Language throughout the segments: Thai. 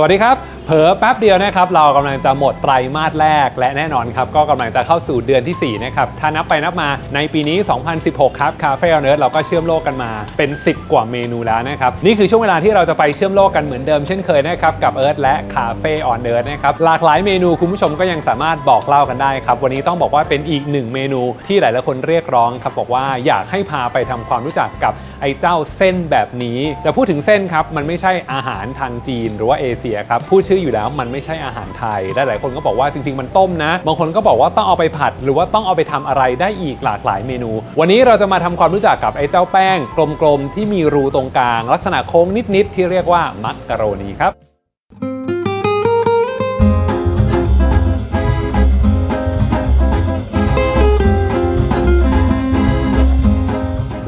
สวัสดีครับ ผลอแป๊บเดียวนะครับเรากำลังจะหมดไตรมาสแรก และแน่นอนครับก็กำลังจะเข้าสู่เดือนทีสี่ 4 นะครับ ถ้านับไปนับมาในปีนี้ 2016 ครับคาเฟ่อเนิร์ดเราก็เชื่อมโลกกันมาเป็น 10 กว่าเมนูแล้วนะครับ นี่คือช่วงเวลาที่เราจะไปเชื่อมโลกกันเหมือนเดิมเช่นเคยนะครับ กับเอิร์ธและคาเฟ่ออนเอิร์ธนะครับ หลากหลายเมนูคุณผู้ชมก็ยังสามารถบอกเล่ากันได้ครับ วันนี้ต้องบอกว่าเป็นอีกหนึ่งเมนูที่หลาย ๆ คนเรียกร้องครับบอกว่าอยากให้พาไปทำความรู้จักกับไอ้เจ้าเส้นแบบนี้ จะพูดถึงเส้นครับมันไม่ใช่อาหารทางจีนหรือว่าเอเชียครับพูดชื่ออยู่แล้วมันไม่ใช่อาหารไทย หลายคนก็บอกว่าจริงๆมันต้มนะ บางคนก็บอกว่าต้องเอาไปผัด หรือว่าต้องเอาไปทำอะไรได้อีกหลากหลายเมนู วันนี้เราจะมาทำความรู้จักกับไอ้เจ้าแป้ง กลมๆที่มีรูตรงกลาง ลักษณะโค้งนิดๆที่เรียกว่ามักกะโรนีครับ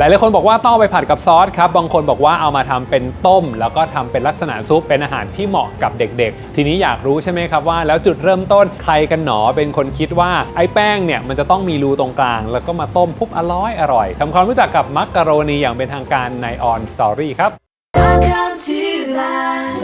ลายหลายๆคนบอกว่าต้องไปผัดกับซอสครับ บางคนบอกว่าเอามาทำเป็นต้ม แล้วก็ทำเป็นลักษณะซุปเป็นอาหารที่เหมาะกับเด็กๆ ทีนี้อยากรู้ใช่ไหมครับว่า แล้วจุดเริ่มต้นใครกันหนอเป็นคนคิดว่าไอ้แป้งเนี่ยมันจะต้องมีรูตรงกลาง แล้วก็มาต้มปุ๊บอร่อยอร่อยทำความรู้จักกับมักกะโรนีอย่างเป็นทางการในออนสตอรี่ครับ Welcome to the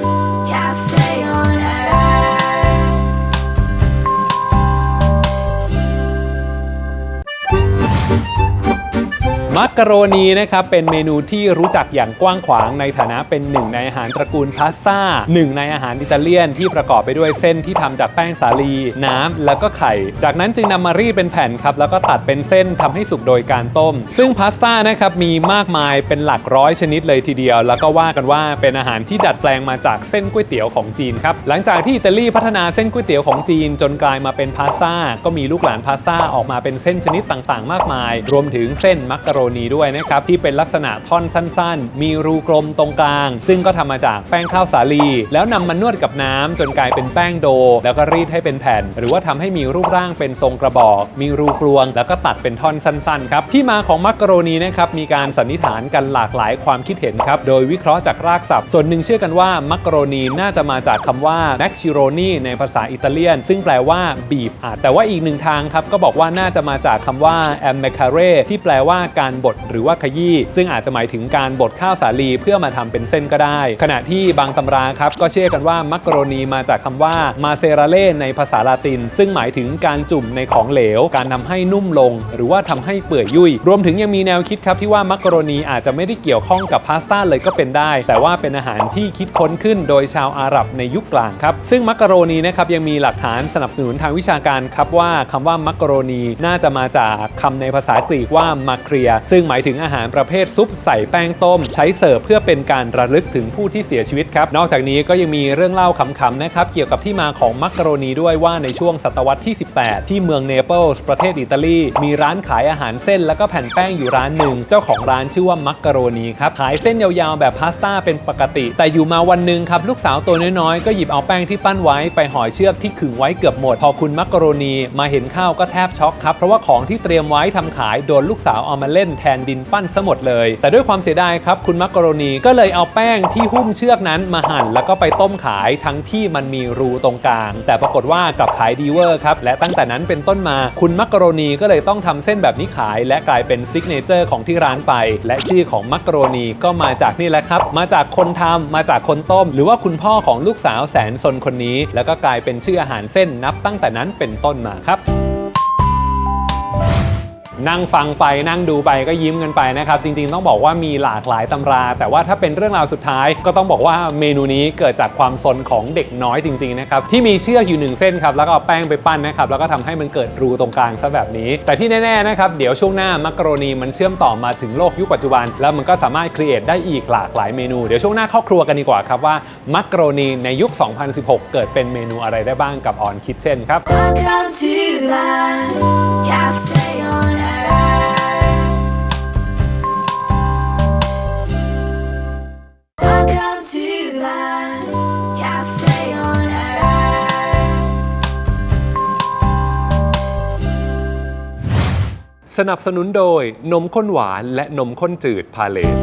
มักกะโรนีนะครับเป็นเมนูที่รู้จักอย่างกว้างขวางในฐานะเป็นหนึ่งในอาหารตระกูลพาสต้าหนึ่งในอาหารอิตาเลียนที่ประกอบไปด้วยเส้นที่ทำจากแป้งสาลี น้ำแล้วก็ไข่ จากนั้นจึงนำมารีดเป็นแผ่นครับแล้วก็ตัดเป็นเส้นทำให้สุกโดยการต้ม ซึ่งพาสต้านะครับมีมากมายเป็นหลักร้อยชนิดเลยทีเดียว แล้วก็ว่ากันว่าเป็นอาหารที่ดัดแปลงมาจากเส้นก๋วยเตี๋ยวของจีนครับหลังจากที่อิตาลีพัฒนาเส้นก๋วยเตี๋ยวของจีน จนกลายมาเป็นพาสต้าก็มีลูกหลานพาสต้าออกมาเป็นเส้นชนิดต่างๆ มากมาย รวมถึงเส้นมักกะโรนีด้วยนะครับที่เป็นลักษณะท่อนสั้นๆ มีรูกลมตรงกลาง ซึ่งก็ทำมาจากแป้งข้าวสาลี แล้วนำมานวดกับน้ำจนกลายเป็นแป้งโด แล้วก็รีดให้เป็นแผ่น หรือว่าทำให้มีรูปร่างเป็นทรงกระบอก มีรูกลวง แล้วก็ตัดเป็นท่อนสั้นๆครับที่มาของมักกะโรนีนะครับมีการสันนิษฐานกันหลากหลายความคิดเห็นครับโดยวิเคราะห์จากรากศัพท์ส่วนหนึ่งเชื่อกันว่ามักกะโรนีน่าจะมาจากคำว่า m a c c i r o n i ในภาษาอิตาเลียน ซึ่งแปลว่าบีบอัดแต่ว่าอีกหนึ่งทางครับก็บอกว่าน่าจะมาจากคำว่า a m m a c a r e ที่แปลว่าการบดหรือว่าขยี้ซึ่งอาจจะหมายถึงการบดข้าวสาลีเพื่อมาทำเป็นเส้นก็ได้ ขณะที่บางตำราครับก็เชื่อกันว่ามักกะโรนีมาจากคำว่ามาเซราเล่ในภาษาลาติน ซึ่งหมายถึงการจุ่มในของเหลว การทำให้นุ่มลง หรือว่าทำให้เปื่อยยุ่ย รวมถึงยังมีแนวคิดครับที่ว่ามักกะโรนีอาจจะไม่ได้เกี่ยวข้องกับพาสต้าเลยก็เป็นได้ แต่ว่าเป็นอาหารที่คิดค้นขึ้นโดยชาวอาหรับในยุคกลางครับ ซึ่งมักกะโรนีนะครับยังมีหลักฐานสนับสนุนทางวิชาการครับว่าคำว่ามักกะโรนีน่าจะมาจากคำในภาษากรีกว่ามาเครียซึ่งหมายถึงอาหารประเภทซุปใส่แป้งต้ม ใช้เสิร์ฟเพื่อเป็นการระลึกถึงผู้ที่เสียชีวิตครับ นอกจากนี้ก็ยังมีเรื่องเล่าขำๆนะครับเกี่ยวกับที่มาของมักกะโรนีด้วยว่าในช่วงศตวรรษที่ 18 ที่เมืองเนเปิลส์ประเทศอิตาลี มีร้านขายอาหารเส้น แล้วก็แผ่นแป้งอยู่ร้านหนึ่ง เจ้าของร้านชื่อว่ามักกะโรนีครับขายเส้นยาวๆแบบพาสต้าเป็นปกติ แต่อยู่มาวันหนึ่งครับลูกสาวตัวน้อยๆก็หยิบเอาแป้งที่ปั้นไว้ไปห่อเชือกที่ขึงไว้เกือบหมด พอคุณมักกะโรนีมาเห็นข้าวก็แทบช็อกครับเพราะว่าของที่เตรียมไว้ทำขายโดนลูกสาวเอามาเล่นแทนดินปั้นซะหมดเลย แต่ด้วยความเสียดายครับ คุณมักกะโรนีก็เลยเอาแป้งที่หุ้มเชือกนั้นมาหั่น แล้วก็ไปต้มขายทั้งที่มันมีรูตรงกลาง แต่ปรากฏว่ากลับขายดีเวอร์ครับ และตั้งแต่นั้นเป็นต้นมาคุณมักกะโรนีก็เลยต้องทำเส้นแบบนี้ขาย และกลายเป็นซิกเนเจอร์ของที่ร้านไป และชื่อของมักกะโรนีก็มาจากนี่แหละครับ มาจากคนทำมาจากคนต้ม หรือว่าคุณพ่อของลูกสาวแสนสนคนนี้ แล้วก็กลายเป็นชื่ออาหารเส้นนับตั้งแต่นั้นเป็นต้นมาครับ นั่งฟังไปนั่งดูไปก็ยิ้มกันไปนะครับจริงๆต้องบอกว่ามีหลากหลายตำรา แต่ว่าถ้าเป็นเรื่องราวสุดท้าย ก็ต้องบอกว่าเมนูนี้เกิดจากความสนของเด็กน้อยจริงๆนะครับที่มีเชือกอยู่หนึ่งเส้นครับแล้วก็เอาแป้งไปปั้นนะครับแล้วก็ทำให้มันเกิดรูตรงกลางซะแบบนี้ แต่ที่แน่ๆนะครับเดี๋ยวช่วงหน้ามักกะโรนีมันเชื่อมต่อมาถึงโลกยุคปัจจุบัน แล้วมันก็สามารถครีเอทได้อีกหลากหลายเมนูเดี๋ยวช่วงหน้าเข้าครัวกันดีกว่าครับว่ามักกะโรนีในยุค 2016 เกิดเป็นเมนูอะไรได้บ้างกับออนคิทเช่นครับ Welcome to the cafe on สนับสนุนโดยนมข้นหวานและนมข้นจืดพาเลส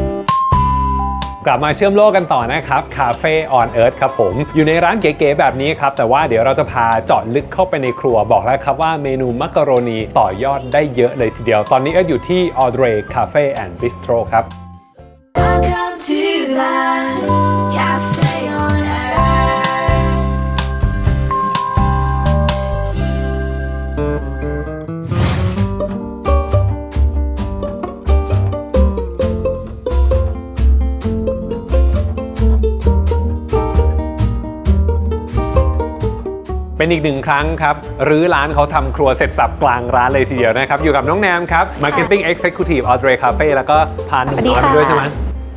กลับมาเชื่อมโลกกันต่อนะครับคาเฟ่ออนเอิร์ธครับผม อยู่ในร้านเก๋ๆแบบนี้ครับ แต่ว่าเดี๋ยวเราจะพาเจาะลึกเข้าไปในครัวบอกแล้วครับว่าเมนูมักกะโรนีต่อยอดได้เยอะเลยทีเดียว ตอนนี้เอิร์ธอยู่ที่ออเดรคาเฟ่แอนด์บิสโตรครับ Welcome to the เป็นอีกหนึ่งครั้งครับรื้อร้านเขาทำครัวเสร็จสับกลางร้านเลยทีเดียวนะครับ อยู่กับน้องแนมครับ Marketing Executive Audrey Cafe แล้วก็พาหนุ่มสวัสดีน้อยค่ะมาด้วยใช่ไหม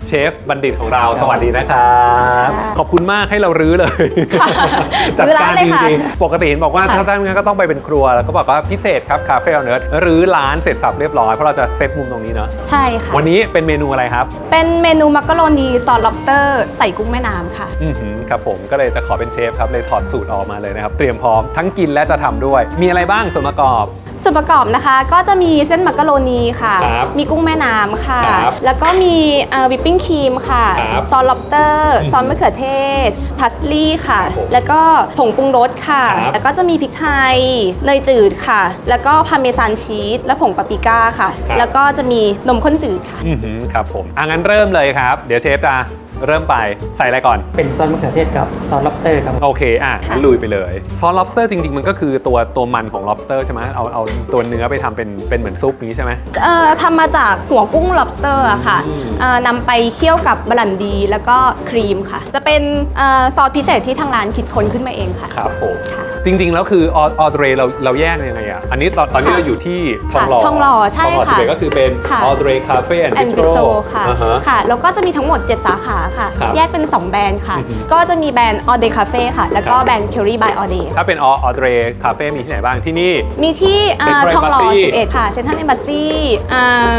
เชฟบัณฑิตของเราสวัสดีนะครับค่ะขอบคุณมากให้เรารื้อเลยจัดรื้อการร้านเลยจค่ะริงๆปกติเห็นบอกว่าค่ะถ้าท่านงั้นก็ต้องไปเป็นครัวแล้วก็บอกว่าพิเศษครับคาเฟ่เอาเนิร์ดรื้อร้านเสร็จสับเรียบร้อยเพราะเราจะเซตมุมตรงนี้เนาะใช่ค่ะวันนี้เป็นเมนูอะไรครับ เป็นเมนูมักกะโรนีซอสล็อบสเตอร์ใส่กุ้งแม่น้ำค่ะ อือหือครับผมก็เลยจะขอเป็นเชฟครับเลยถอดสูตรออกมาเลยนะครับเตรียมพร้อมทั้งกินและจะทำด้วย มีอะไรบ้างส่วนประกอบ ส่วนประกอบนะคะก็จะมีเส้นมักกะโรนีค่ะ ครับมีกุ้งแม่น้ำค่ะ ครับแล้วก็มีวิปปิ้งครีมค่ะ ครับซอสล็อบสเตอร์อืมซอสมะเขือเทศพัสลี่ค่ะ ครับผมแล้วก็ผงปรุงรสค่ะ ครับแล้วก็จะมีพริกไทยเนยจืดค่ะ แล้วก็พาเมซานชีสและผงปาปริก้าค่ะ ครับ แล้วก็จะมีนมข้นจืดค่ะ อือหือครับผมอะงั้นเริ่มเลยครับ เดี๋ยวเชฟจะ เริ่มไปใส่อะไรก่อน เป็นซอสมะเขือเทศกับซอสล็อบสเตอร์ครับ โอเคอะค่ะงั้นลุยไปเลย ซอส lobster จริง ๆ มันก็คือตัวตัวมันของ lobster ใช่ไหมเอาเอาตัวเนื้อไปทำเป็นเป็นเหมือนซุปนี้ใช่ไหม เอ่อทำมาจากหัวกุ้ง lobster อะค่ะอืม เอ่อนำไปเคี่ยวกับบรันดีแล้วก็ครีมค่ะ จะเป็นเอ่อซอสพิเศษที่ทางร้านคิดค้นขึ้นมาเองค่ะ ครับผมค่ะ จริง ๆ แล้วคือออเดรเราเราแยกยังไงอะ อันนี้ตอนตอนนี้ค่ะเราอยู่ที่ทองหล่อค่ะทองหล่อใช่ทองหล่อค่ะสิบเอ็ดก็คือเป็นค่ะ ออเดรคาเฟ่แอนด์แอนบิด์สบิโรโตค่ะ ค่ะ แล้วก็จะมีทั้งหมด 7 สาขาค่ะ ครับแยกเป็น 2 แบรนด์ค่ะ อือฮึ ก็จะมีแบรนด์ All Day Cafe ค่ะ แล้วก็ครับแบรนด์ Curry by All Day ถ้าเป็นออเดรคาเฟ่มีที่ไหนบ้างที่นี่ มีที่เอ่อ Central ทองหล่อ Embassy 11 ค่ะเซ็นทรัลเอมบ s ซี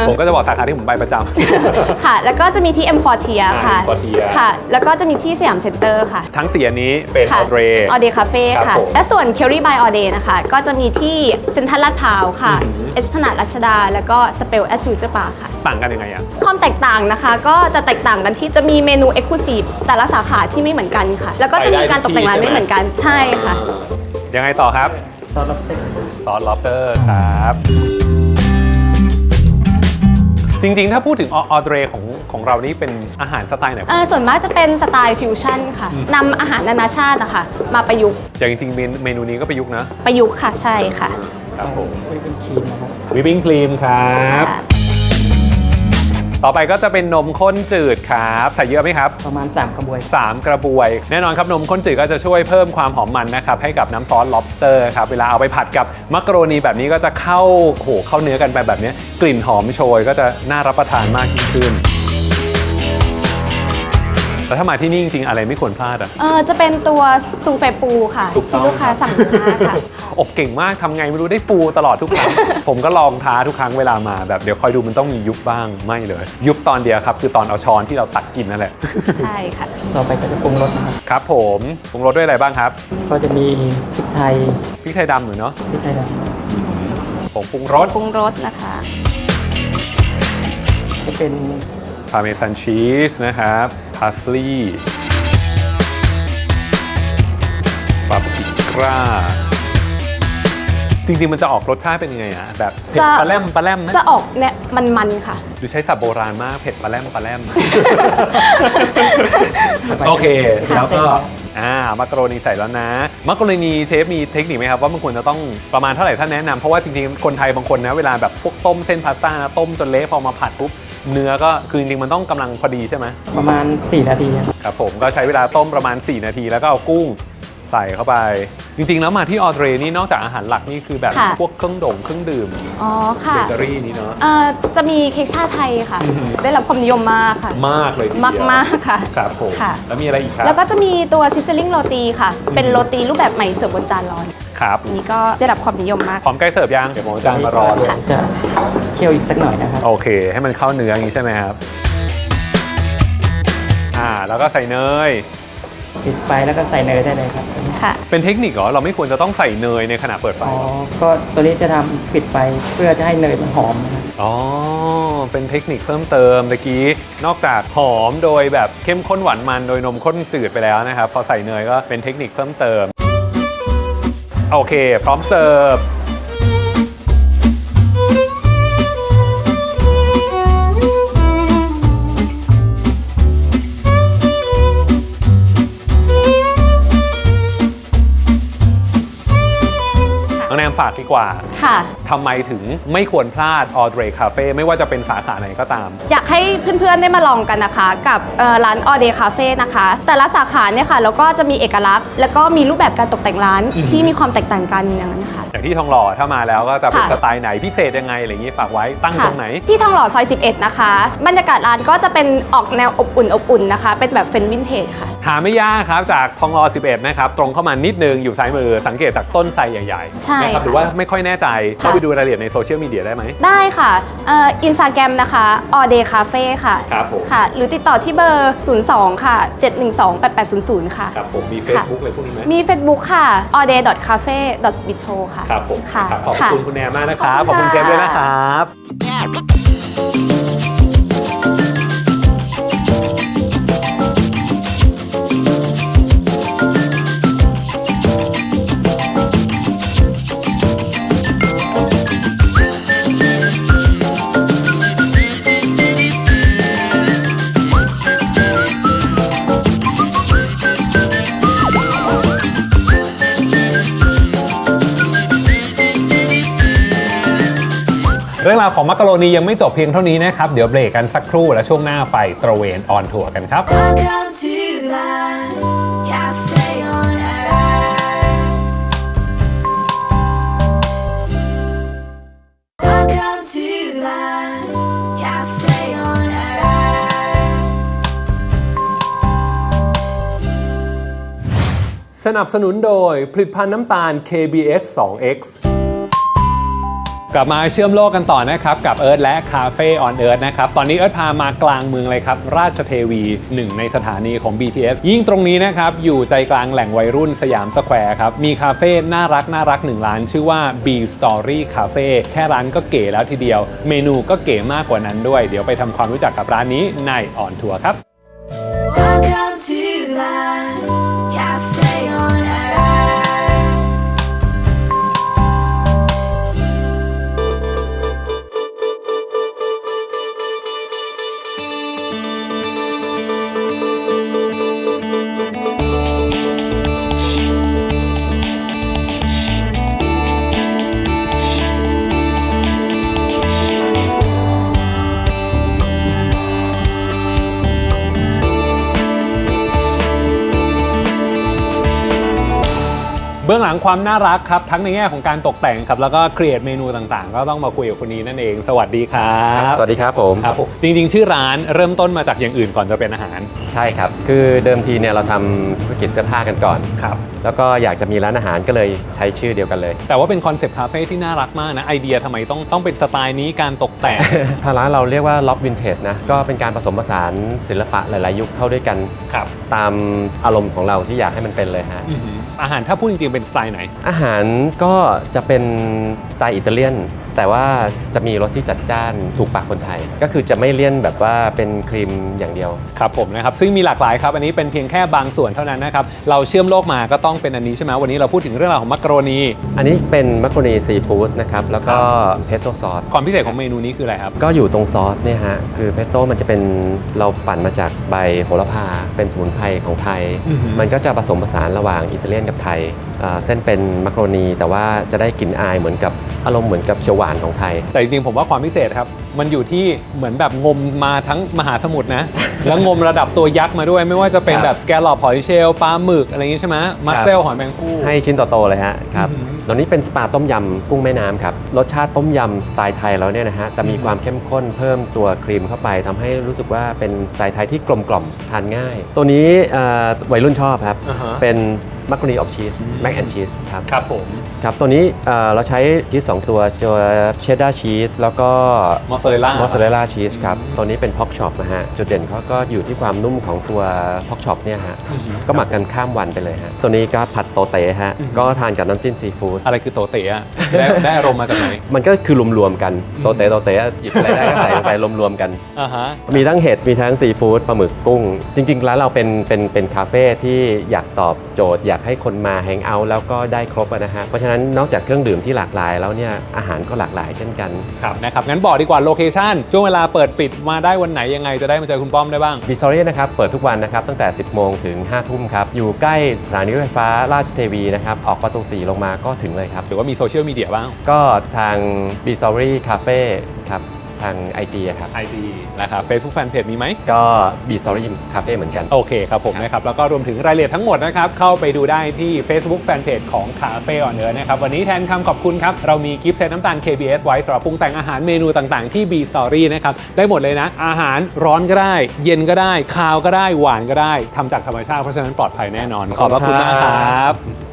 ผมก็จะบอกสาขาที่ผมไปประจำค่ะ แล้วก็จะมีที่ M Quartier อ่าค่ะ M Quartier ค่ะ แล้วก็จะมีที่สยามเซ็นเตอร์ค่ะทั้งสี่อันนี้เป็นอค่ะ อเดรออเดย์คาเฟ่ครับค่ะ ผมและส่วน c u r r y by All Day นะคะ ก็จะมีที่เซ็นทรัลลาดพร้าวค่ะ อือหือ เอสพนาดรัชดา แล้วก็สเปลแอดฟิวเจอร์ปาค่ะต่างกันยังไงอะความแตกต่างนะคะ ก็จะแตกต่างกันที่จะมีเมนู Exclusive แต่ละสาขาที่ไม่เหมือนกันค่ะ แล้วก็จะมีการตกแต่งร้านไม่เหมือนกันใช่ค่ะ ยังไงต่อครับซอสล็อบสเตอร์ซอส lobster ครับจริงๆ ถ้าพูดถึงออเดรของของเรานี่เป็นอาหารสไตล์ไหนเอ่อส่วนมากจะเป็นสไตล์ฟิวชั่นค่ะอืมนำอาหารนานาชาตินะคะมาประยุกต์อย่างจริงๆ เมนเมนูนี้ก็ประยุกต์นะ ประยุกต์ค่ะใช่ค่ะ ครับผมไม่เป็นครีมนะครับวิปปิ้งครีมครับค่ะ ต่อไปก็จะเป็นนมข้นจืดครับใส่เยอะไหมครับประมาณ 3 กระบวย 3 กระบวย แน่นอนครับนมข้นจืดก็จะช่วยเพิ่มความหอมมันนะครับให้กับน้ำซอส lobster ครับเวลาเอาไปผัดกับมักกะโรนีแบบนี้ก็จะเข้าโอ้โหเข้าเนื้อกันไปแบบนี้กลิ่นหอมโชยก็จะน่ารับประทานมากยิ่งขึ้นแล้วถ้ามาที่นี่จริงๆอะไรไม่ควรพลาดอะ เออจะเป็นตัวซูเฟปูค่ะ ถูกต้องที่ลูกค้าสั่งมาค่ะ อบเก่งมากทำไงไม่รู้ได้ฟูตลอดทุกครั้ง ผมก็ลองท้าทุกครั้งเวลามาแบบเดี๋ยวคอยดูมันต้องมียุบบ้างไม่เลย ยุบตอนเดียวครับ คือตอนเอาช้อนที่เราตักกินนั่นแหละ ใช่ค่ะ ต่อไปก็จะปรุงรสนะครับ ครับผมปรุงรสด้วยอะไรบ้างครับ ก็จะมีพริกไทย พริกไทยดำหรือเนาะ พริกไทยดผงปรุงรส ปรุงรสนะคะำจะเป็นพาเมซานชีสนะครับพาสลีย์ปาปริก้า จริงๆ มันจะออกรสชาติเป็นยังไงอะแบบเผ็ดจะ ปลาแรมปลาแรมไหมจะออกเนี่ยมันๆค่ะ หรือใช้สับโบราณมากเผ็ดปลาแรมปลาแรม โอเค แล้วก็อ่ามักกะโรนีใส่แล้วนะ มักกะโรนีเชฟมีเทคนิคไหมครับว่ามันควรจะต้องประมาณเท่าไหร่ถ้าแนะนำเพราะว่าจริงๆ คนไทยบางคนนะเวลาแบบพวกต้มเส้นพาสต้านะต้มจนเละพอมาผัดปุ๊บเนื้อก็คือจริงๆมันต้องกำลังพอดีใช่ไหม ประมาณ 4 นาทีครับครับผมก็ใช้เวลาต้มประมาณ 4 นาทีแล้วก็เอากุ้ง ใส่เข้าไป จริงๆ แล้วมาที่ออเดรนี่นอกจากอาหารหลักนี่คือแบบค่ะ พวกเครื่องด่งเครื่องดื่มอ๋อเบค่ะเกอรี่นี่เนาะ เอ่อจะมีเค้กชาติไทยค่ะ อือหือ ได้รับความนิยมมากค่ะ มากเลยทีเดียวมากมากๆค่ะครับผมค่ะ แล้วมีอะไรอีกครับ แล้วก็จะมีตัวซิซซิลิงโรตีค่ะ เป็นโรตีรูปแบบใหม่เสิร์ฟบนจานร้อนครับอันนี้ก็ได้รับความนิยมมาก พร้อมใกล้เสิร์ฟยังเดี๋ยวผมเอาจานมารอเลย จะเคี่ยวอีกสักหน่อยนะครับ โอเค ให้มันเข้าเนื้ออย่างนี้ใช่ไหมครับ อ่า แล้วก็ใส่เนย ปิดไฟแล้วก็ใส่เนยได้เลยครับ ค่ะ เป็นเทคนิคเหรอ เราไม่ควรจะต้องใส่เนยในขณะเปิดไฟอ๋อเหรอก็ตัวนี้จะทำปิดไฟเพื่อจะให้เนยมันหอมนะครับอ๋อ เป็นเทคนิคเพิ่มเติมตะกี้ นอกจากหอมโดยแบบเข้มข้นหวานมันโดยนมข้นจืดไปแล้วนะครับ พอใส่เนยก็เป็นเทคนิคเพิ่มเติม โอเค พร้อมเสิร์ฟ มมฝากดีกว่าค่ะ ทำไมถึงไม่ควรพลาดออเดรคาเฟ่ไม่ว่าจะเป็นสาขาไหนก็ตาม อยากให้เพื่อนๆ ได้มาลองกันนะคะ กับเอ่อร้าน All Day Cafe นะคะ แต่ละสาขาเนี่ยค่ะ แล้วก็จะมีเอกลักษณ์ แล้วก็มีรูปแบบการตกแต่งร้านอือฮึ ที่มีความแตกต่างกันอย่างนั้นค่ะ อย่างที่ทองหล่อถ้ามาแล้วก็จะเป็นค่ะ สไตล์ไหนพิเศษยังไงอะไรอย่างนี้ฝากไว้ตั้งค่ะตรงไหน ที่ทองหล่อซอย 11 นะคะ บรรยากาศร้านก็จะเป็นออกแนวอบอุ่นอบอุ่นนะคะ เป็นแบบเฟนวินเทจค่ะ หาไม่ยากครับจากทองหล่อ11 นะครับตรงเข้ามานิดนึงอยู่ซ้ายมือสังเกตจากต้นไทรใหญ่ใช่ๆนะครับค่ะหรือว่าไม่ค่อยแน่ใจเข้าค่ะไปดูรายละเอียดในโซเชียลมีเดียได้ไหมได้ค่ะเอินสตาแกรมนะคะ all day cafe ค่ะ ครับผมค่ะ หรือติดต่อที่เบอร์ 02 ค่ะ 712 8800 ค่ะ ครับผมมี Facebook อะไรพวกนี้ไหมมี Facebook ค่ะ all day cafe bistro ค่ะ ครับผมค่ะครับขอบะคุณคุณแนนมากนะครับขขออบบคุคุณณเชฟค่ะด้วยนะครับเรื่องราวของมักกะโรนียังไม่จบเพียงเท่านี้นะครับ เดี๋ยวเบรกกันสักครู่และช่วงหน้าไปตระเวนออนทัวร์กันครับ Welcome to the cafe on earth. Welcome to the cafe on earth. สนับสนุนโดยผลิตภัณฑ์น้ำตาล KBS 2X กลับมาเชื่อมโลกกันต่อนะครับ กับเอิร์ธและคาเฟ่ออนเอิร์ธนะครับ ตอนนี้เอิร์ธพามากลางเมืองเลยครับ ราชเทวีหนึ่งในสถานีของ BTS ยิ่งตรงนี้นะครับ อยู่ใจกลางแหล่งวัยรุ่นสยามสแควร์ครับ มีคาเฟ่น่ารักน่ารักหนึ่งร้าน ชื่อว่า B Story Cafe แค่ร้านก็เก๋แล้วทีเดียว เมนูก็เก๋มากกว่านั้นด้วย เดี๋ยวไปทำความรู้จักกับร้านนี้ในออนทัวร์ครับ องหลังความน่ารักครับ ทั้งในแง่ของการตกแต่งครับ แล้วก็ครีเอทเมนูต่างๆ ก็ต้องมาคุยกับคนนี้นั่นเอง สวัสดีครับสวัสดีครับผม ครับผมจริง ๆ ชื่อร้านเริ่มต้นมาจากอย่างอื่นก่อนจะเป็นอาหาร ใช่ครับ คือเดิมทีเนี่ยเราทำธุรกิจเสื้อผ้ากันก่อน ครับ แล้วก็อยากจะมีร้านอาหารก็เลยใช้ชื่อเดียวกันเลย แต่ว่าเป็นคอนเซปต์คาเฟ่ที่น่ารักมากนะ ไอเดียทำไมต้องต้องเป็นสไตล์นี้การตกแต่ง ทางร้านเราเรียกว่าล็อกวินเทจนะ ก็เป็นการผสมผสานศิลปะหลาย ๆ ยุคเข้าด้วยกัน ครับ ตามอารมณ์ของเราที่อยากให้มันเป็นเลยฮะ อื้อหือ อาหารถ้าพูดจริงๆเป็นสไตล์ไหน อาหารก็จะเป็นสไตล์อิตาเลียน แต่ว่าจะมีรสที่จัดจ้านถูกปากคนไทย ก็คือจะไม่เลี่ยนแบบว่าเป็นครีมอย่างเดียว ครับผมนะครับซึ่งมีหลากหลายครับอันนี้เป็นเพียงแค่บางส่วนเท่านั้นนะครับเราเชื่อมโลกมาก็ต้องเป็นอันนี้ใช่ไหมวันนี้เราพูดถึงเรื่องราวของมักกะโรนีอันนี้เป็นมักโรนีซีฟู้ดนะครับแล้วก็เพสโต้ซอสความพิเศษของเมนูนี้คืออะไรครับก็อยู่ตรงซอสเนี่ยฮะคือเพสโต้มันจะเป็นเราปั่นมาจากใบโหระพาเป็นสมุนไพรของไทยอือหือมันก็จะผสมผสานระหว่างอิตาเลียนกับไทยอ่า เส้นเป็นมักโรนี แต่ว่าจะได้กลิ่นอายเหมือนกับอารมณ์เหมือนกับเขียวหวานของไทย แต่จริงๆผมว่าความพิเศษครับ มันอยู่ที่เหมือนแบบงมมาทั้งมหาสมุทรนะ แล้วงมระดับตัวยักษ์มาด้วย ไม่ว่าจะเป็นครับแบบสแกลลอปหอยเชลล์ปลาหมึกอะไรอย่างงี้ใช่ไหมมัสเซลหอยแมงผู้ให้ชิ้นโตๆเลยฮะครับอือหือตอนนี้เป็นสปาต้มยำกุ้งแม่น้ำครับรสชาติต้มยำสไตล์ไทยแล้วเนี่ยนะฮะแต่มีอืมความเข้มข้นเพิ่มตัวครีมเข้าไปทำให้รู้สึกว่าเป็นสไตล์ไทยที่กลมกล่อมทานง่าย ตัวนี้เอ่อวัยรุ่นชอบครับอ่าฮะเป็น มักโรนีออฟชีสอืมแมกแอนชีสครับครับผม ครับตัวนี้เอ่อเราใช้ชีสสองตัวตัวเชดดาร์ชีสแล้วก็มอสซาเรลล่ามอสซาเรลล่าชีสครับตัวนี้เป็นพ็อกช็อปนะฮะจุดเด่นเขาก็อยู่ที่ความนุ่มของตัวพ็อกช็อปเนี่ยฮะอือหือก็หมักกันข้ามวันไปเลยฮะตัวนี้ก็ผัดโตเตะฮะอือหือก็ทานกับน้ำจิ้มซีฟู้ดอะไรคือโตเตะอะได้ได้อารมณ์มาจากไหน มันก็คือรวมๆกันโตเตะโตเตะหยิบอะไรได้ก็ใส่ลงไปรวมๆกัน อ่าฮะ มีทั้งเห็ด มีทั้งซีฟู้ดปลาหมึกกุ้ง จริงๆ ร้านเราเป็นเป็นเป็นคาเฟ่ที่อยากตอบโจทย์ อยากากให้คนมาแฮงเอาท์แล้วก็ได้ครบอะนะฮะ เพราะฉะนั้นนอกจากเครื่องดื่มที่หลากหลายแล้วเนี่ยอาหารก็หลากหลายเช่นกัน ครับนะครับงั้นบอกดีกว่าโลเคชั่นช่วงเวลาเปิดปิดมาได้วันไหนยังไงจะได้มาเจอคุณป้อมได้บ้างบิสตอรี่นะครับ เปิดทุกวันนะครับ ตั้งแต่ 10 โมงถึง 5 ทุ่มครับ อยู่ใกล้สถานีรถไฟฟ้าราชเทวีนะครับ ออกประตู 4 ลงมาก็ถึงเลยครับ หรือว่ามีโซเชียลมีเดียบ้าง ก็ทาง b i s t o r y Cafe ครับ ทาง IG อะครับ IG นะครับ Facebook Fanpage มีไหม ก็ b i s t o r y Cafe เหมือนกัน โอเคครับผมนะครับ แล้วก็รวมถึงรายละเอียดทั้งหมดนะครับ เข้าไปดูได้ที่ Facebook Fanpage ของ Cafe on Earth นะครับ วันนี้แทนคำขอบคุณครับ เรามีกิฟต์เซตน้ำตาล KBS ไว้สำหรับปรุงแต่งอาหารเมนูต่างๆ ที่ B Story นะครับ ได้หมดเลยนะ อาหารร้อนก็ได้ เย็นก็ได้ คาวก็ได้ หวานก็ได้ทำจากธรรมชาติเพราะฉะนั้นปลอดภัยแน่นอน ขอบพระคุณมากครับ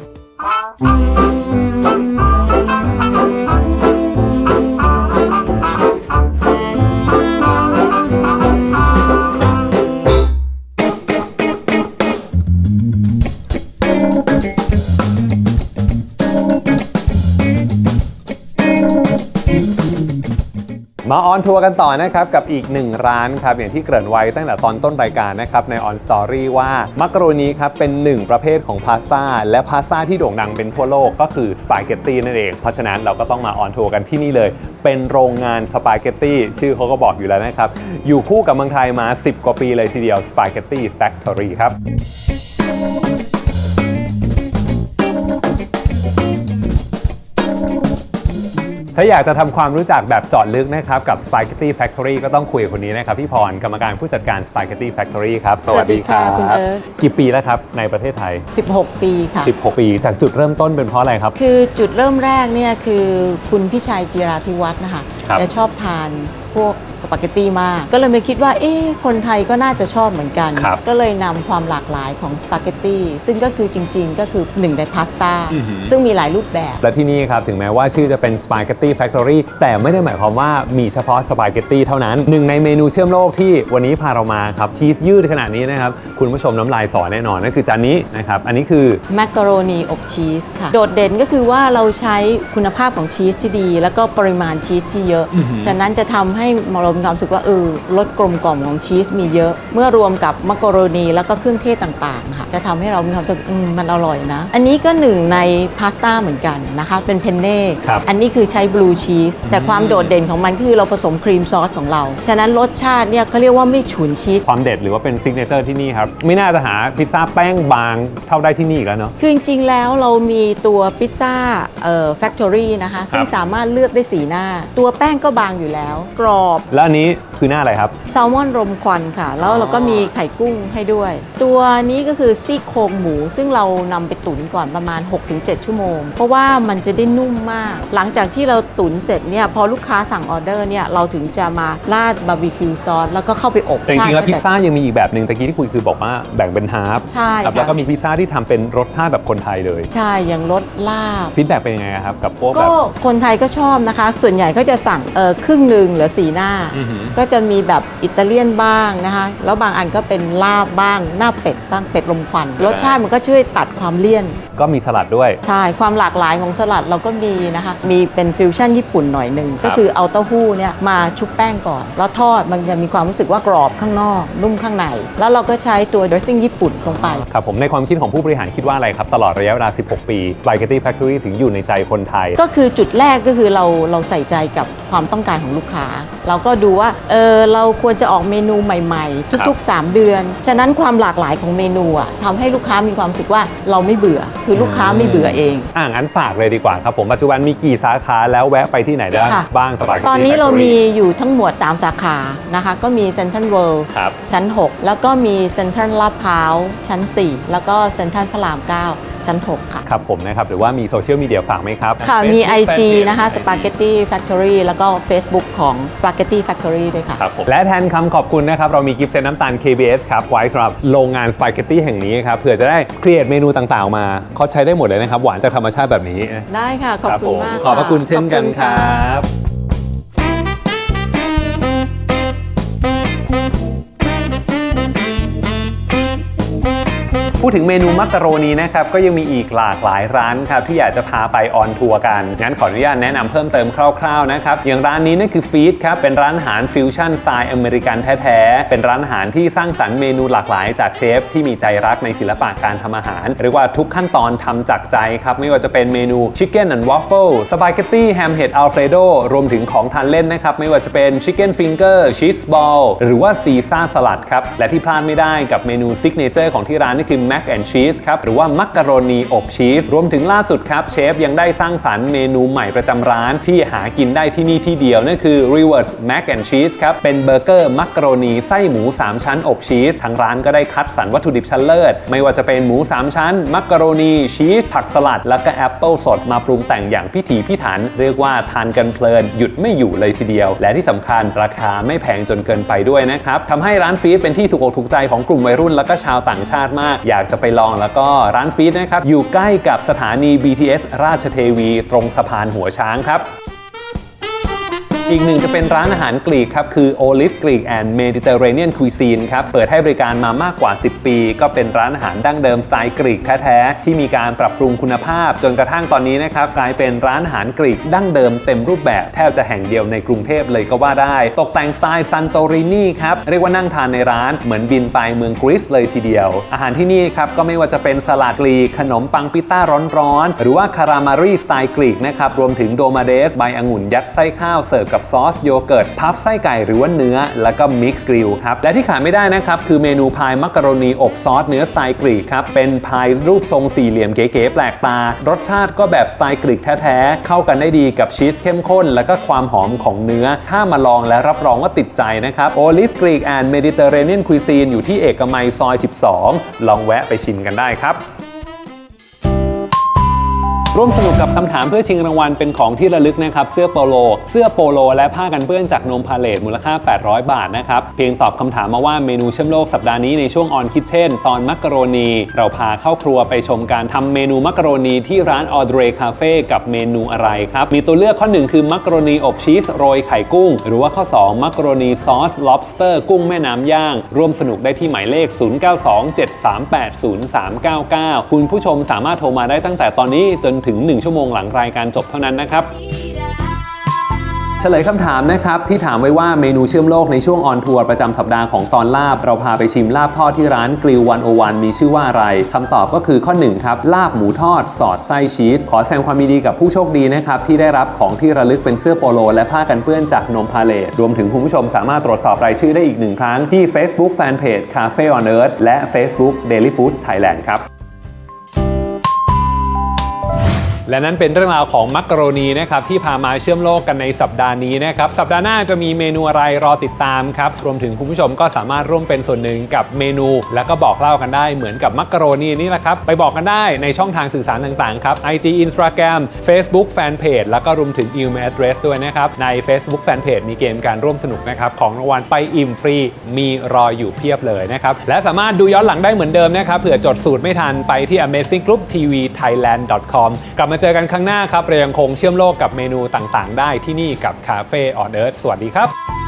มาออนทัวร์กันต่อนะครับกับอีกหนึ่งร้านครับอย่างที่เกริ่นไว้ตั้งแต่ตอนต้นรายการนะครับในออนสตอรี่ว่ามักกะโรนีครับเป็นหนึ่งประเภทของพาสต้าและพาสต้าที่โด่งดังเป็นทั่วโลกก็คือสปาเกตตีนั่นเอง เพราะฉะนั้นเราก็ต้องมาออนทัวร์กันที่นี่เลย เป็นโรงงานสปาเกตตีชื่อเขาก็บอกอยู่แล้วนะครับอยู่คู่กับเมืองไทยมา 10 กว่าปีเลยทีเดียวสปาเกตตีแฟคทอรี่ครับ ถ้าอยากจะทำความรู้จักแบบเจาะลึกนะครับกับ Spaghetti Factory ก็ต้องคุยกับคนนี้นะครับพี่พรกรรมการผู้จัดการ Spaghetti Factory ครับสวัสดีค่ะคุณเอิร์ธ กี่ปีแล้วครับในประเทศไทย 16 ปีค่ะ 16 ปี จากจุดเริ่มต้นเป็นเพราะอะไรครับ คือจุดเริ่มแรกเนี่ยคือคุณพี่ชัยจิราธิวัฒน์นะคะครับจะชอบทาน พวกสปาเกตตีมาก ก็เลยไม่คิดว่าเอ๊ะคนไทยก็น่าจะชอบเหมือนกัน ครับก็เลยนำความหลากหลายของสปาเกตตีซึ่งก็คือจริงๆ ก็คือหนึ่งในพาสต้าอือหือ ซึ่งมีหลายรูปแบบ และที่นี่ครับ ถึงแม้ว่าชื่อจะเป็น Spaghetti Factory แต่ไม่ได้หมายความว่ามีเฉพาะสปาเกตตีเท่านั้น หนึ่งในเมนูเชื่อมโลกที่วันนี้พาเรามาครับชีสยืดขนาดนี้นะครับ คุณผู้ชมน้ำลายสอแน่นอนนั่นคือจานนี้นะครับอันนี้คือ แมคกะโรนีอบชีสค่ะ โดดเด่นก็คือว่าเราใช้คุณภาพของชีสที่ดี แล้วก็ปริมาณชีสที่เยอะ ฉะนั้นจะทำให้เรามีความรู้สึกว่าเออรสกลมกล่อมของชีสมีเยอะ เมื่อรวมกับมักกะโรนีแล้วก็เครื่องเทศต่างๆค่ะจะทำให้เรามีความรู้สึกอืมมันอร่อยนะ อันนี้ก็หนึ่งในพาสต้าเหมือนกันนะคะเป็นเพนเน่ครับอันนี้คือใช้บลูชีสแต่ความโดดเด่นของมันคือเราผสมครีมซอสของเรา ฉะนั้นรสชาติเนี่ยเขาเรียกว่าไม่ฉุนชีสความเด็ดหรือว่าเป็นซิกเนเจอร์ที่นี่ครับ ไม่น่าจะหาพิซซ่าแป้งบางเท่าได้ที่นี่อีกแล้วเนาะคือจริงๆแล้วเรามีตัวพิซซ่าเอ่อแฟคทอรี่นะคะซึ่งสามารถเลือกได้สีหน้า ตัวแป้งก็บางอยู่แล้วกรอบอบ แล้วอันนี้คือหน้าอะไรครับ แซลมอนรมควันค่ะ แล้วเราก็มีไข่กุ้งให้ด้วย ตัวนี้ก็คือซี่โครงหมู ซึ่งเรานำไปตุ๋นก่อนประมาณ 6-7 ชั่วโมง เพราะว่ามันจะได้นุ่มมาก หลังจากที่เราตุ๋นเสร็จเนี่ยพอลูกค้าสั่งออเดอร์เนี่ยเราถึงจะมาราดบาร์บีคิวซอสแล้วก็เข้าไปอบแต่จริงๆแล้วใช่พิซซ่ายังมีอีกแบบหนึ่งตะกี้ที่คุยคือบอกว่าแบ่งเป็นฮาร์ฟใช่ครับค่ะแล้วก็มีพิซซ่าที่ทำเป็นรสชาติแบบคนไทยเลยใช่อย่างรสลาบ ฟีดแบ็กเป็นยังไงครับกับพวกแบก็บ คนไทยก็ชอบนะคะ ส่วนใหญ่ก็จะสั่งเออครึ่งหนึ่งเหลือสีหน้า อือหือ ก็จะมีแบบอิตาเลียนบ้างนะคะ แล้วบางอันก็เป็นลาบบ้างหน้าเป็ดบ้างเป็ดลมควันรสชาติมันก็ช่วยตัดความเลี่ยน ก็มีสลัดด้วย ใช่ ความหลากหลายของสลัดเราก็มีนะคะ มีเป็นฟิวชั่นญี่ปุ่นหน่อยหนึ่งครับก็คือเอาเต้าหู้เนี่ยมาชุบแป้งก่อน แล้วทอดมันจะมีความรู้สึกว่ากรอบข้างนอก นุ่มข้างใน แล้วเราก็ใช้ตัว dressing ญี่ปุ่นลงไปครับผมในความคิดของผู้บริหารคิดว่าอะไรครับตลอดระยะเวลา 16 ปี Spaghetti Factory ถึงอยู่ในใจคนไทย ก็คือจุดแรกก็คือเราเราใส่ใจกับความต้องการของลูกค้า เราก็ดูว่าเออเราควรจะออกเมนูใหม่ๆ ทุก ๆ 3 เดือน ฉะนั้นความหลากหลายของเมนูอะทำให้ลูกค้ามีความรู้สึกว่าเราไม่เบื่อ คือลูกค้าไม่เบื่อเอง อ่างั้นฝากเลยดีกว่าครับผมปัจจุบันมีกี่สาขาแล้วแวะไปที่ไหนได้ค่ะ บ้าง Spaghetti ตอนนี้เรา Factory มีอยู่ทั้งหมด 3 สาขานะคะ ก็มีเซ็นทรัลเวิลด์ครับ ชั้น 6 แล้วก็มีเซ็นทรัลลาดพร้าวชั้น 4 แล้วก็เซ็นทรัลพระราม 9 ชั้น 6 ค่ะ ครับผมนะครับ หรือว่ามีโซเชียลมีเดียฝากไหมครับ ค่ะมี Facebook IG Fanpage นะคะ Spaghetti Factory แล้วก็ Facebook ของ Spaghetti Factory ด้วยค่ะครับผมและแทนคำขอบคุณนะครับ เรามีกิฟต์เซตน้ำตาล KBS ครับไว้สำหรับโรงงานสปาเกตตี้แห่งนี้ครับเผื่อจะได้ครีเอทเมนูต่างๆออกมาเขาใช้ได้หมดเลยนะครับ หวานจากธรรมชาติแบบนี้ได้ค่ะ ขอบครับคุผณมมากขอบพระคุณเช่นกันขอบคณรับ พูดถึงเมนูมักกะโรนีนะครับก็ยังมีอีกหลากหลายร้านครับที่อยากจะพาไปออนทัวร์กัน งั้นขออนุญาตแนะนำเพิ่มเติมคร่าวๆนะครับอย่างร้านนี้นั่นคือฟีดครับเป็นร้านอาหารฟิวชั่นสไตล์อเมริกันแท้ๆเป็นร้านอาหารที่สร้างสรรค์เมนูหลากหลายจากเชฟที่มีใจรักในศิลปะการทำอาหารเรียกว่าทุกขั้นตอนทำจากใจครับไม่ว่าจะเป็นเมนูชิคเก้นแอนด์วอฟเฟิลสปาเกตตี้แฮมเห็ดอัลเฟรโดรวมถึงของทานเล่นนะครับไม่ว่าจะเป็นชิคเก้นฟิงเกอร์ชีสบอลหรือว่าซีซ่าสลัดครับและที่พลาดไม่ได้กับเมนูซิกเนเจอร์ของที่ร้านนี่คือแม c แอนชีสครับหรือว่ามักกะโรนีอบชีส รวมถึงล่าสุดครับเชฟยังได้สร้างสรรค์เมนูใหม่ประจำร้านที่หากินได้ที่นี่ที่เดียว นั่นคือ Reverse Mac and Cheese ครับ เป็นเบอร์เกอร์มักกะโรนีไส้หมู 3 ชั้นอบชีส ทางร้านก็ได้คัดสรรวัตถุดิบชั้นเลิศ ไม่ว่าจะเป็นหมู 3 ชั้น มักกะโรนีชีส ผักสลัด แล้วก็แอปเปิลสดมาปรุงแต่งอย่างพิถีพิถัน เรียกว่าทานกันเพลิน หยุดไม่อยู่เลยทีเดียว และที่สำคัญราคาไม่แพงจนเกินไปด้วยนะครับทำให้ร้านฟีดเป็นที่ถูกอกถูกใจของกลุ่มวัยรุ่นแล้วก็ชาวต่างชาติมากอยากจะไปลองแล้วก็ร้านฟีดนะครับ อยู่ใกล้กับสถานี BTS ราชเทวี ตรงสะพานหัวช้างครับ อีกหนึ่งจะเป็นร้านอาหารกรีกครับ คือ Olive Greek and Mediterranean Cuisine ครับ เปิดให้บริการมามากกว่า 10 ปี ก็เป็นร้านอาหารดั้งเดิมสไตล์กรีกแท้ๆ ที่มีการปรับปรุงคุณภาพ จนกระทั่งตอนนี้นะครับกลายเป็นร้านอาหารกรีกดั้งเดิมเต็มรูปแบบแทบจะแห่งเดียวในกรุงเทพเลยก็ว่าได้ ตกแต่งสไตล์ซันโตรินีครับ เรียกว่านั่งทานในร้านเหมือนบินไปเมืองกรีซเลยทีเดียว อาหารที่นี่ครับก็ไม่ว่าจะเป็นสลัดกรีกขนมปังปิต้าร้อนๆหรือว่าคารามารีสไตล์กรีกนะครับรวมถึงโดมาเดสใบองุ่นยัดไส้ข้าวเสิร์ฟกับซอสโยเกิร์ตพัฟไส้ไก่หรือว่าเนื้อ แล้วก็มิกซ์กริลครับ และที่ขาดไม่ได้นะครับคือเมนูพายมักกะโรนีอบซอสเนื้อสไตล์กรีกครับ เป็นพายรูปทรงสี่เหลี่ยมเก๋ๆแปลกตา รสชาติก็แบบสไตล์กรีกแท้ๆ เข้ากันได้ดีกับชีสเข้มข้น แล้วก็ความหอมของเนื้อ ถ้ามาลองและรับรองว่าติดใจนะครับโอลิฟกรีกแอนด์เมดิเตอร์เรเนียนคุยซีนอยู่ที่เอกมัยซอย 12 ลองแวะไปชิมกันได้ครับ ร่วมสนุกกับคำถามเพื่อชิงรางวัลเป็นของที่ระลึกนะครับ เสื้อโปโล เสื้อโปโล และผ้ากันเปื้อนจากนมพาเลตมูลค่า 800 บาทนะครับ เพียงตอบคำถามมาว่าเมนูเชื่อมโลกสัปดาห์นี้ในช่วงออนคิ t เช่น ตอนมักกะโรนี เราพาเข้าครัวไปชมการทำเมนูมักกะโรนีที่ร้านออเดรคาเฟ่กับเมนูอะไรครับ มีตัวเลือกข้อ 1 คือมักกะโรนีอบชีสโรยไข่กุ้ง หรือว่าข้อ 2 มักกะโรนีซอส lobster กุ้งแม่น้ำย่าง ร่วมสนุกได้ที่หมายเลข 0927380399 คุณผู้ชมสามารถโทรมาได้ตั้งแต่ตอนนี้จนถึง 1 ชั่วโมงหลังรายการจบเท่านั้นนะครับเฉลยคำถามนะครับที่ถามไว้ว่าเมนูเชื่อมโลกในช่วงออนทัวร์ประจำสัปดาห์ของตอนลาบ เราพาไปชิมลาบทอดที่ร้านกริววันโอวันมีชื่อว่าอะไรคำตอบก็คือข้อ1ครับลาบหมูทอด สอดไส้ชีส ขอแสดงความดีกับผู้โชคดีนะครับที่ได้รับของที่ระลึกเป็นเสื้อโปโล และผ้ากันเปื้อนจากนมพาเลตรวมถึงคุณผู้ชมสามารถตรวจสอบรายชื่อได้อีกหนึ่งครั้งที่ Facebook Fanpage Cafe on Earth และ Facebook Daily Foods Thailand ครับ และนั่นเป็นเรื่องราวของมักกะโรนีนะครับที่พามาเชื่อมโลกกันในสัปดาห์นี้นะครับสัปดาห์หน้าจะมีเมนูอะไรรอติดตามครับรวมถึงคุณผู้ชมก็สามารถร่วมเป็นส่วนหนึ่งกับเมนู แล้วก็บอกเล่ากันได้เหมือนกับมักกะโรนีนี่แหละครับไปบอกกันได้ในช่องทางสื่อสารต่างๆครับ IG Instagram Facebook Fanpage แล้วก็รวมถึง email address ด้วยนะครับใน Facebook Fanpage มีเกมการร่วมสนุกนะครับของรางวัลไปอิ่มฟรีมีรออยู่เพียบเลยนะครับและสามารถดูย้อนหลังได้เหมือนเดิมนะครับเผื่อจดสูตรไม่ทันไปที่ Amazing Group TV Thailand com กลับมาเจอกันครั้งหน้าครับเรายังคงเชื่อมโลกกับเมนูต่างๆ ได้ที่นี่กับ Cafe on Earth สวัสดีครับ